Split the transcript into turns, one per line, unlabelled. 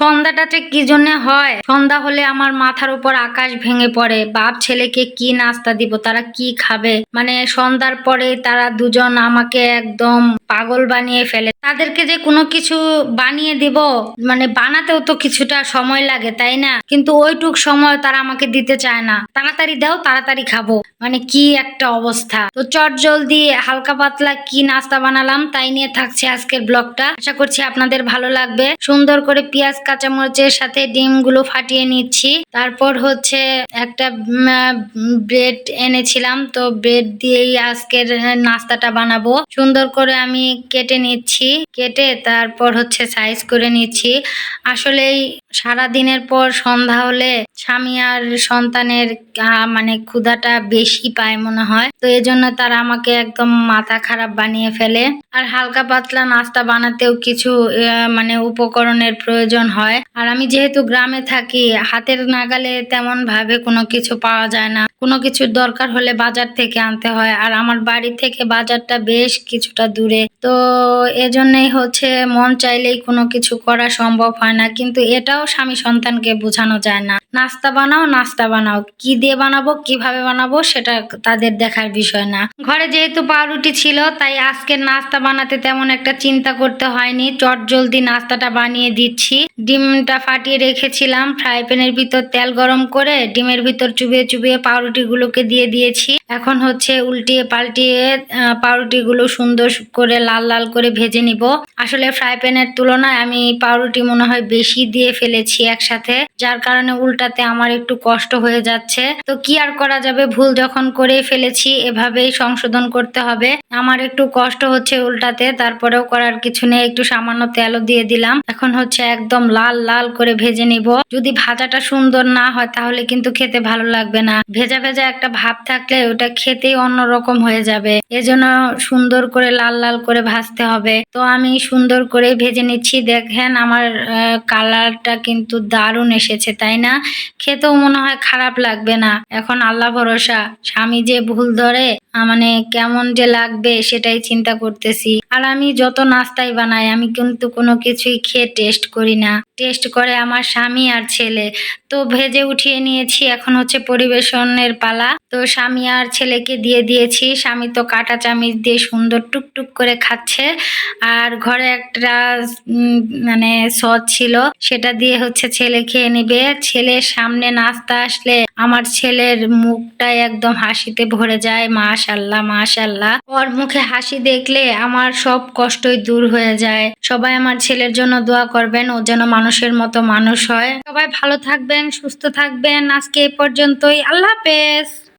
সন্ধ্যাটাতে কি জন্য হয়? সন্ধ্যা হলে আমার মাথার উপর আকাশ ভেঙে পড়ে। বাপ ছেলেকে কি নাস্তা দিব, তারা কি খাবে? মানে সন্ধ্যার পরে তারা দুজন আমাকে একদম পাগল বানিয়ে ফেলে। তাদেরকে যে কোনো কিছু বানিয়ে দিব মানে বানাতেও তো কিছুটা সময় লাগে, তাই না? কিন্তু ওইটুক সময় তারা আমাকে দিতে চায় না। তাড়াতাড়ি দাও, তাড়াতাড়ি খাব। মানে কি একটা অবস্থা। তো চট জলদি হালকা পাতলা কি নাস্তা বানালাম তাই নিয়ে থাকছে আজকের ব্লগটা। আশা করছি আপনাদের ভালো লাগবে। সুন্দর করে পেঁয়াজ, কাঁচামরিচের সাথে ডিমগুলো ফাটিয়ে নিচ্ছি। তারপর হচ্ছে একটা ব্রেড এনেছিলাম। তো ব্রেড দিয়েই আজকের নাস্তাটা বানাবো। সুন্দর করে আমি কেটে নিচ্ছি, কেটে তারপর হচ্ছে সাইজ করে নিচ্ছি। আসলেই সারা দিনের পর সন্ধ্যা হলে স্বামী আর সন্তানের মানে ক্ষুধাটা বেশি পায় মনে হয়। তো এজন্য তারা আমাকে একদম মাথা খারাপ বানিয়ে ফেলে। আর হালকা পাতলা নাস্তা বানাতেও কিছু মানে উপকরণের প্রয়োজন হয়। আর আমি যেহেতু গ্রামে থাকি, হাতের নাগালে তেমন ভাবে কোনো কিছু পাওয়া যায় না। কোনো কিছুর দরকার হলে বাজার থেকে আনতে হয়। আর আমার বাড়ি থেকে বাজারটা বেশ কিছুটা দূরে। তো এজন্যই হচ্ছে মন চাইলেই কোনো কিছু করা সম্ভব হয় না। কিন্তু এটাও স্বামী সন্তানকে বোঝানো যায় না। নাস্তা বানাও নাস্তা বানাও। কি দিয়ে বানাবো, কীভাবে বানাবো, সেটা তাদের দেখার বিষয় না। ঘরে যেহেতু পাউরুটি ছিল, তাই আজকের নাস্তা বানাতে তেমন একটা চিন্তা করতে হয়নি। চট জলদি নাস্তাটা বানিয়ে দিচ্ছি। ডিমটা ফাটিয়ে রেখেছিলাম। ফ্রাই প্যানের ভিতর তেল গরম করে ডিমের ভিতর চুবিয়ে চুবিয়ে পাউরুটিগুলোকে দিয়ে দিয়েছি। এখন হচ্ছে উল্টিয়ে পাল্টিয়ে পাউরুটিগুলো সুন্দর করে লাল লাল করে ভেজে নিব। আসলে ফ্রাই প্যানের তুলনায় আমি পাউরুটি মনে হয় বেশি দিয়ে ফেলেছি একসাথে, যার কারণে উল্টাতে আমার একটু কষ্ট হয়ে যাচ্ছে। তো কি আর করা যাবে? ভুল যখন করে ফেলেছি, এভাবেই সংশোধন করতে হবে। আমার একটু কষ্ট হচ্ছে উল্টাতে, তারপরেও করার কিছু নেই, একটু সামান্য তেলও দিয়ে দিলাম। এখন হচ্ছে একদম লাল লাল করে ভেজে নিব। যদি ভাজাটা সুন্দর না হয়, তাহলে কিন্তু খেতে ভালো লাগবে না। ভেজা ভেজা একটা ভাব থাকলে ওটা খেতেই অন্যরকম হয়ে যাবে। এজন্য সুন্দর করে লাল লাল করে ভাজতে হবে। তো আমি সুন্দর করে ভেজে নিচ্ছি। দেখেন আমার কালারটা কিন্তু দারুণ এসেছে, তাই না? খেতেও মনে হয় খারাপ লাগবে না। এখন আল্লাহ ভরসা। স্বামী যে ভুল ধরে মানে কেমন যে লাগবে সেটাই চিন্তা করতেছি। আর আমি যত নাস্তাই বানাই, আমি কিন্তু কোনো কিছুই খেয়ে টেস্ট করি না। টেস্ট করে আমার স্বামী আর ছেলে। তো ভেজে উঠিয়ে নিয়েছি, এখন হচ্ছে পরিবেশনের পালা। তো স্বামী আর ছেলেকে দিয়ে দিয়েছি। স্বামী তো কাঁটা চামিচ দিয়ে সুন্দর টুকটুক করে খাচ্ছে। আর ঘরে একটা মানে সস ছিল, সেটা দিয়ে হচ্ছে ছেলে খেয়ে নিবে। ছেলের সামনে নাস্তা আসলে আমার ছেলের মুখটাই একদম হাসিতে ভরে যায়, মাশাল্লাহ মাশাল্লাহ। ওর মুখে হাসি দেখলে আমার সব কষ্টই দূর হয়ে যায়। সবাই আমার ছেলের জন্য দোয়া করবেন, ও যেন মানুষের মতো মানুষ হয়। সবাই ভালো থাকবেন, সুস্থ থাকবেন। আজকে এ পর্যন্তই। আল্লাহ হাফেজ।